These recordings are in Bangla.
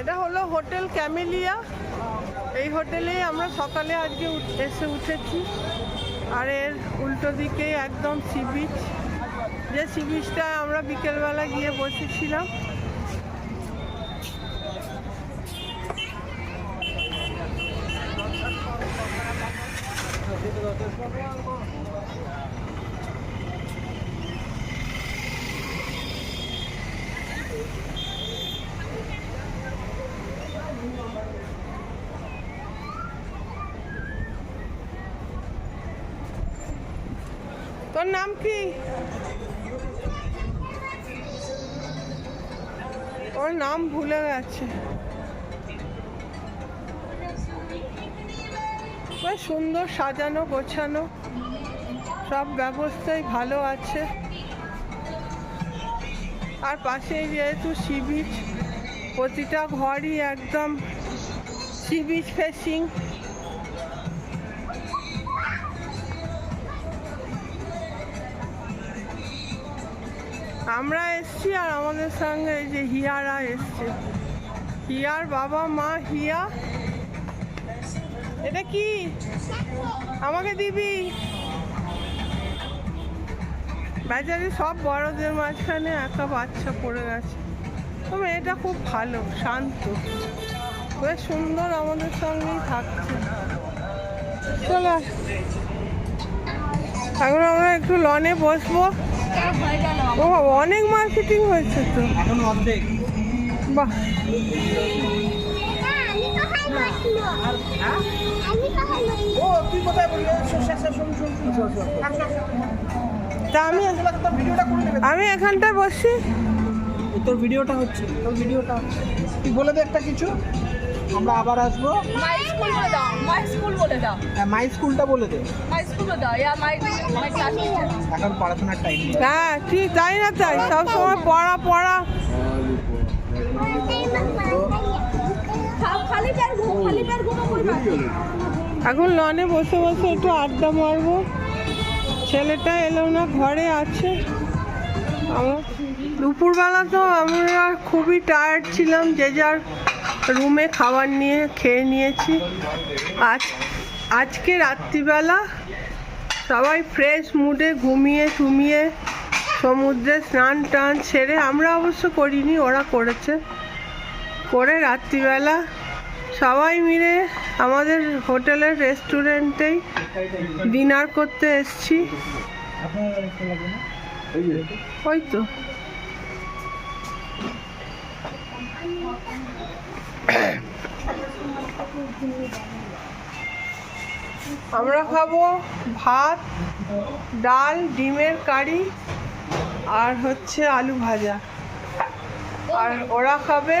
এটা হলো হোটেল ক্যামেলিয়া। এই হোটেলে আমরা সকালে আজকে এসে উঠেছি। আর এর উল্টো দিকে একদম সি বিচ যে সি বিচটা আমরা বিকেলবেলা গিয়ে বসেছিলাম তোর নাম কি? ওর নাম ভুলে গেছে। সুন্দর সাজানো, গোছানো, সব ব্যবস্থাই ভালো আছে। আর পাশেই যেহেতু সি বিচ, প্রতিটা ঘরই একদম সি বিচ ফেসিং আমরা এসছি আর আমাদের সঙ্গে এই যে হিয়ারা এসছে। হিয়ার বাবা, মা হিয়া এটা কি? আমাকে দিবি? বেচারি সব বড়দের মাঝখানে একটা বাচ্চা পড়ে গেছে। তবে এটা খুব ভালো শান্ত। বেশ সুন্দর আমাদের সঙ্গেই থাকছে। চলো। এখন আমরা একটু লনে বসবো। ও অনেক মার্কেটিং হয়েছে তো। বাহ। ও তুই কোথায় বললি? শোন শোন শোন শোন শোন শোন শোন তা আমি ভিডিওটা করে নেবে। আমি এখানটায় বসছি। তোর ভিডিওটা হচ্ছে তোর ভিডিওটা। তুই বলে দে একটা কিছু। আমরা আবার আসব। মাই স্কুল বলে দাও মাই স্কুল বলে দাও। হ্যাঁ, মাই স্কুলটা বলে দে। মাই বলে দাও my my class teacher এখন পড়াশোনার টাইম হ্যাঁ ঠিক তাই না তাই? সব সময় পড়া পড়া। এখন লনে বসে বসে একটু আড্ডা মারবো। ছেলেটা এলো না, ঘরে আছে। আমরা দুপুরবেলা তো আমরা খুবই টায়ার্ড ছিলাম, যে যার রুমে খাবার নিয়ে, খেয়ে নিয়েছি। আজ, আজকে রাত্রিবেলা সবাই ফ্রেশ মুডে ঘুমিয়ে টুমিয়ে সমুদ্রে স্নান টান সেরে, আমরা অবশ্য করিনি, ওরা করেছে। করে রাত্রিবেলা সবাই মিলে আমাদের হোটেলের রেস্টুরেন্টেই ডিনার করতে এসছি। ওই তো। আমরা খাব ভাত, ডাল, ডিমের কারি, আর হচ্ছে আলু ভাজা। আর ওরা খাবে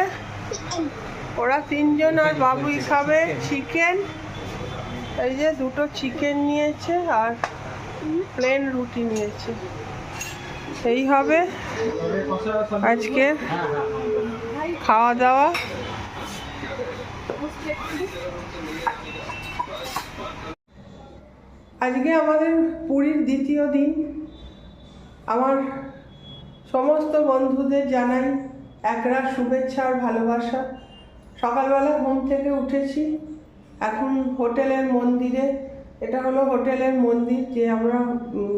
ওরা তিনজন আর বাবুই খাবে চিকেন এই যে দুটো চিকেন নিয়েছে আর প্লেন রুটি নিয়েছে। এই হবে আজকে খাওয়া দাওয়া আজকে আমাদের পুরীর দ্বিতীয় দিন। আমার সমস্ত বন্ধুদের জানাই একরা শুভেচ্ছা আর ভালোবাসা। সকালবেলা ঘুম থেকে উঠেছি। এখন হোটেলের মন্দিরে, এটা হলো হোটেলের মন্দির যে আমরা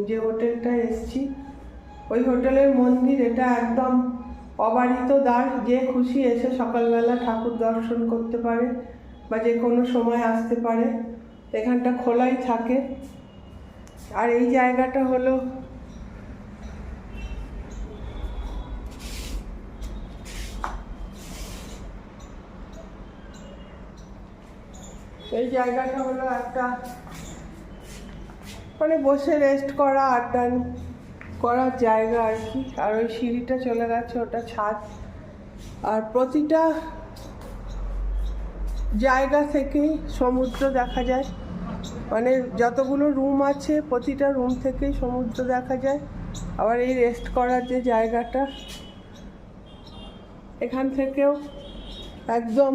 যে হোটেলটা এসছি। ওই হোটেলের মন্দির, এটা একদম অবারিত দ্বার। যে খুশি এসে সকালবেলা ঠাকুর দর্শন করতে পারে বা যে কোনো সময় আসতে পারে। এখানটা খোলাই থাকে। আর এই জায়গাটা হলো এই জায়গাটা হলো একটা মানে বসে রেস্ট করা, আড্ডা করার জায়গা আর কি। আর ওই সিঁড়িটা চলে গেছে, ওটা ছাদ। আর প্রতিটা জায়গা থেকেই সমুদ্র দেখা যায়। মানে যতগুলো রুম আছে, প্রতিটা রুম থেকেই সমুদ্র দেখা যায়। আবার এই রেস্ট করার যে জায়গাটা, এখান থেকেও একদম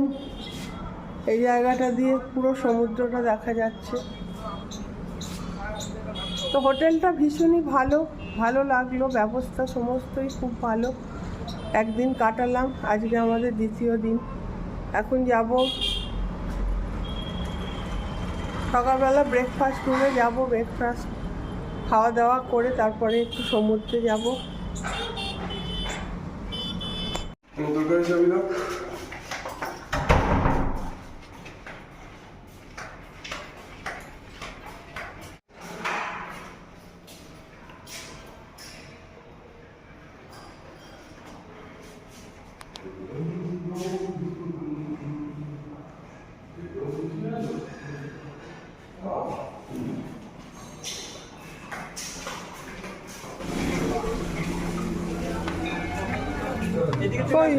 এই জায়গাটা দিয়ে পুরো সমুদ্রটা দেখা যাচ্ছে। তো হোটেলটা ভীষণই ভালো ভালো লাগল, ব্যবস্থা সমস্তই খুব ভালো। একদিন কাটালাম, আজকে আমাদের দ্বিতীয় দিন। এখন যাব, সকালবেলা ব্রেকফাস্ট রুমে যাব ব্রেকফাস্ট খাওয়া দাওয়া করে তারপরে একটু সমুদ্রে যাব। coi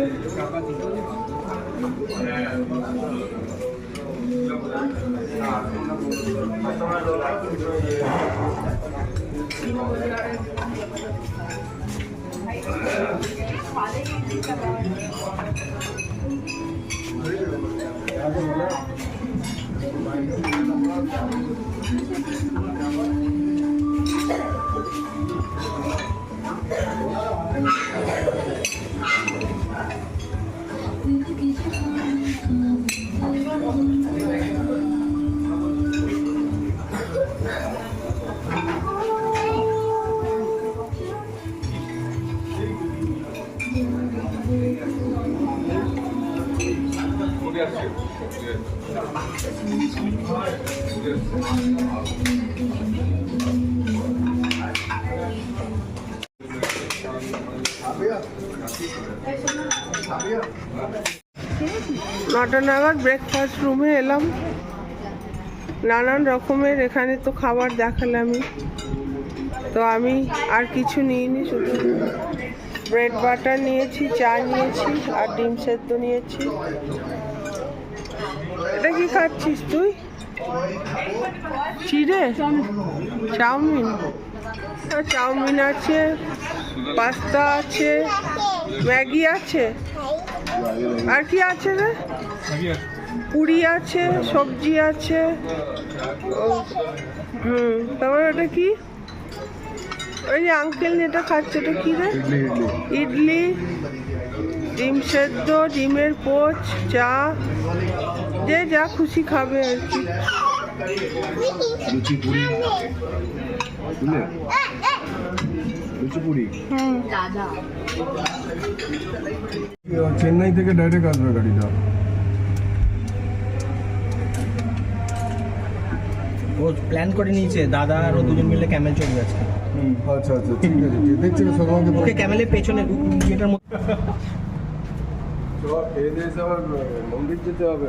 নটা নাগাদ ব্রেকফাস্ট রুমে এলাম। নানান রকমের এখানে তো খাবার দেখালামই। তো আমি আর কিছু নিইনি, শুধু ব্রেড বাটার নিয়েছি, চা নিয়েছি আর ডিম সেদ্ধ নিয়েছি। এটা কি খাচ্ছিস তুই? চিড়ে? চাউমিন। চাউমিন আছে, পাস্তা আছে, ম্যাগি আছে। আর কি আছে রে? পুরি আছে, সবজি আছে। হুম, তারপর ওটা কি? ওই যে আঙ্কেল যেটা খাচ্ছে ওটা কি রে? ইডলি, ডিম সেদ্ধ, ডিমের পোচ, চা, যে যা খুশি খাবে আর কি। বুঝলে? লুচি পুরি হুম চেন্নাই থেকে ডাইরেক্ট আসবে গাড়িটা। ও প্ল্যান করে নিয়েছে দাদা আর ও দুজন মিলে ক্যামেল চলবে আজকে। আচ্ছা আচ্ছা ঠিক আছে দেখছি সকালকে ওকে ক্যামেলের পেছনে ইয়েটার মধ্যে খেয়ে দিয়ে মন্দির যেতে হবে।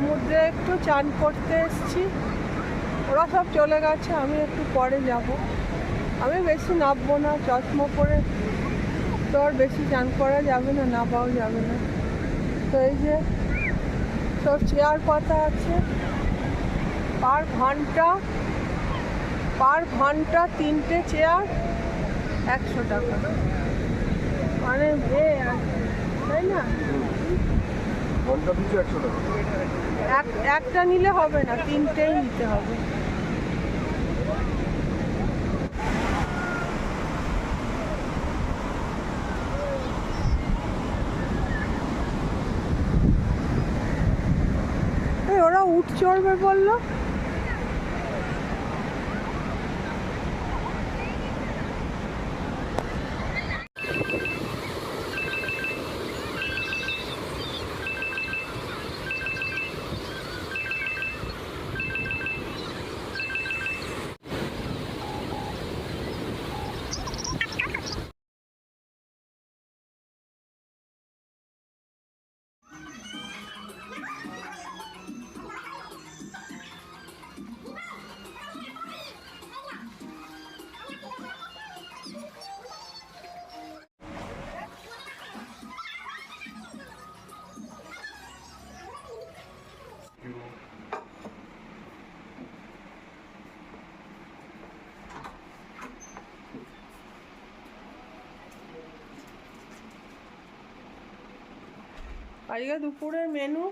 সমুদ্রে একটু চান করতে এসছি। ওরা সব চলে গেছে, আমি একটু পরে যাব। আমি বেশি নামবো না, চশমা পরে তো আর বেশি চান করা যাবে না, নামাও যাবে না। তো এই যে সব চেয়ার পাতা আছে। পার ঘণ্টা পার ঘণ্টা তিনটে চেয়ার, একশো টাকা। মানে তাই না? একটা নিলে হবে না তিনটেই নিতে হবে। ওরা উঠ চড়বে বলল? আজকে দুপুরের মেনু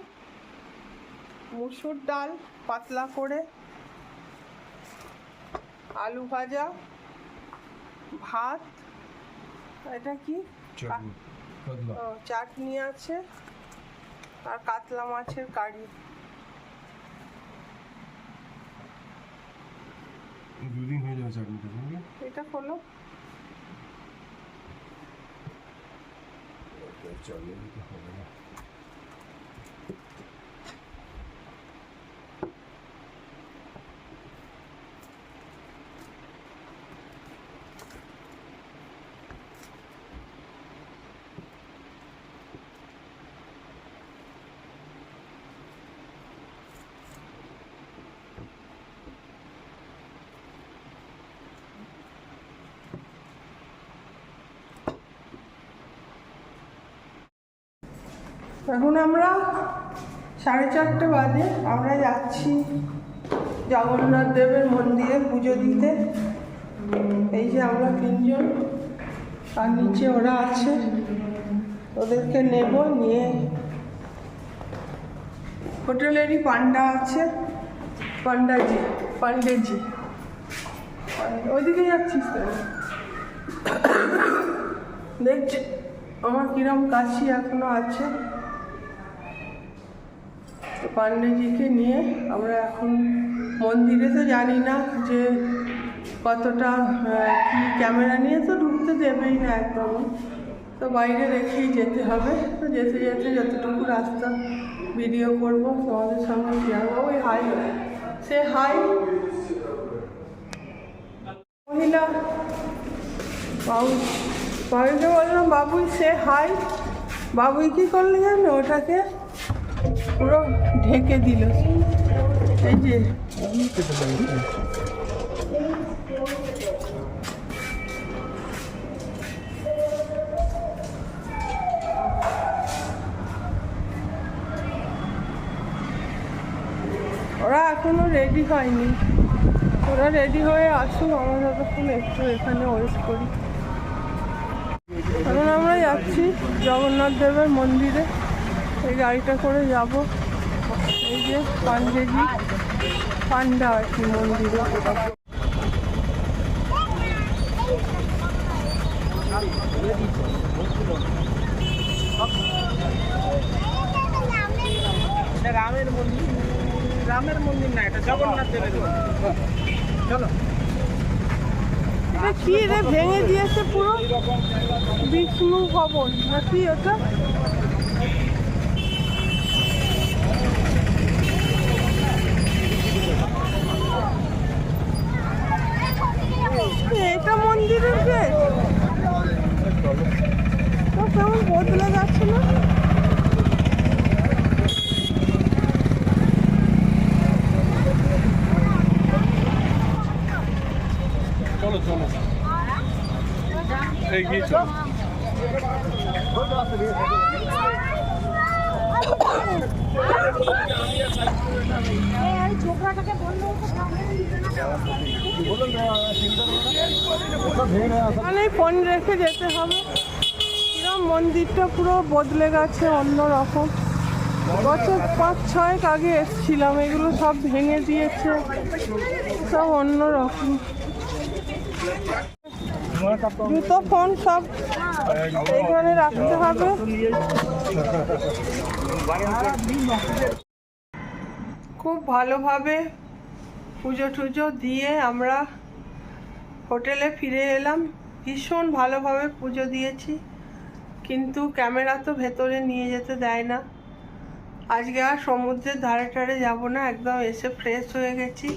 মুসুর ডাল পাতলা করে আলু ভাজা ভাত এটা কি? চাটনি আছে আর কাতলা মাছের কারি। দুদিন হয়ে যাবে চাটনিটা এটা চালিয়ে দিতে হবে না। এখন আমরা সাড়ে চারটে বাজে। আমরা যাচ্ছি জগন্নাথ দেবের মন্দিরে পুজো দিতে। এই যে আমরা তিনজন। আর নিচে ওরা আছে। ওদেরকে নেব, নিয়ে হোটেলেরই পান্ডা আছে। পান্ডাজি, পান্ডেজি। ওইদিকে যাচ্ছিস দেখছি আমার কিরম কাশি এখনও আছে। পান্ডেজিকে নিয়ে আমরা এখন মন্দিরে তো জানি না যে কতটা কি ক্যামেরা নিয়ে তো ঢুকতে দেবেই না একদম। তো বাইরে রেখেই যেতে হবে। তো যেতে যেতে যতটুকু রাস্তা ভিডিও করব, তোমাদের সঙ্গে শেয়ার করব, ওই হাই সে হাই মহিলা বাবু, বাবুকে বললাম, বাবুই, সে হাই বাবুই কি করলে জানো ওটাকে? পুরো ঢেকে দিল। এই যে ওরা এখনও রেডি হয়নি। ওরা রেডি হয়ে আসুক, আমরা ততক্ষণ একটু এখানে ওয়েট করি। এখন আমরা যাচ্ছি জগন্নাথ দেবের মন্দিরে। এই গাড়িটা করে যাব। এই যে পান্ডেজি পান্ডা আর কি মন্দিরে। রামের মন্দির। রামের মন্দির না এটা জগন্নাথ দেবের চলো। এটা কি রে ভেঙে দিয়েছে পুরো? বিষ্ণু ভবন নাকি ওটা এটা মন্দিরের গেট তো কেমন বদলে যাচ্ছে না চলো চলো এগিয়ে চলো মানে ফোন রেখে যেতে হবে। কিরম মন্দিরটা পুরো বদলে গেছে অন্য রকম বছর পাঁচ ছয়েক আগে এসেছিলাম, এগুলো সব ভেঙে দিয়েছে, সব অন্য রকম জুতো, ফোন সব এইখানে রাখতে হবে। খুব ভালোভাবে পুজো টুজো দিয়ে আমরা হোটেলে ফিরে এলাম। ভীষণ ভালোভাবে পুজো দিয়েছি, কিন্তু ক্যামেরা তো ভেতরে নিয়ে যেতে দেয় না। আজকে আর সমুদ্রের ধারে টারে যাব না, একদম এসে ফ্রেশ হয়ে গেছি।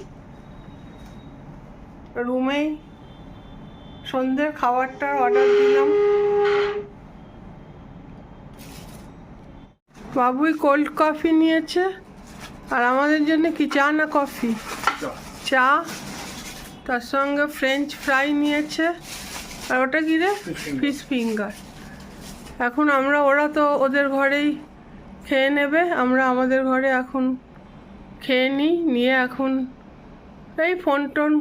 রুমেই সন্ধ্যের খাবারটার অর্ডার দিলাম। বাবুই কোল্ড কফি নিয়েছে। আর আমাদের জন্য কি চা না কফি? চা। তার সঙ্গে ফ্রেঞ্চ ফ্রাই নিয়েছে। আর ওটা কি রে? ফিশ ফিঙ্গার এখন আমরা ওরা তো ওদের ঘরেই খেয়ে নেবে। আমরা আমাদের ঘরে এখন খেয়ে নিই নিয়ে এখন এই ফোন টোন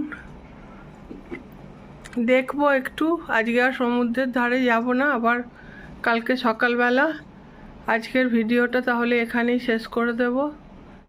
দেখব একটু। আজকে আর সমুদ্রের ধারে যাব না আবার কালকে সকালবেলা। আজকের ভিডিওটা তাহলে এখানেই শেষ করে দেব।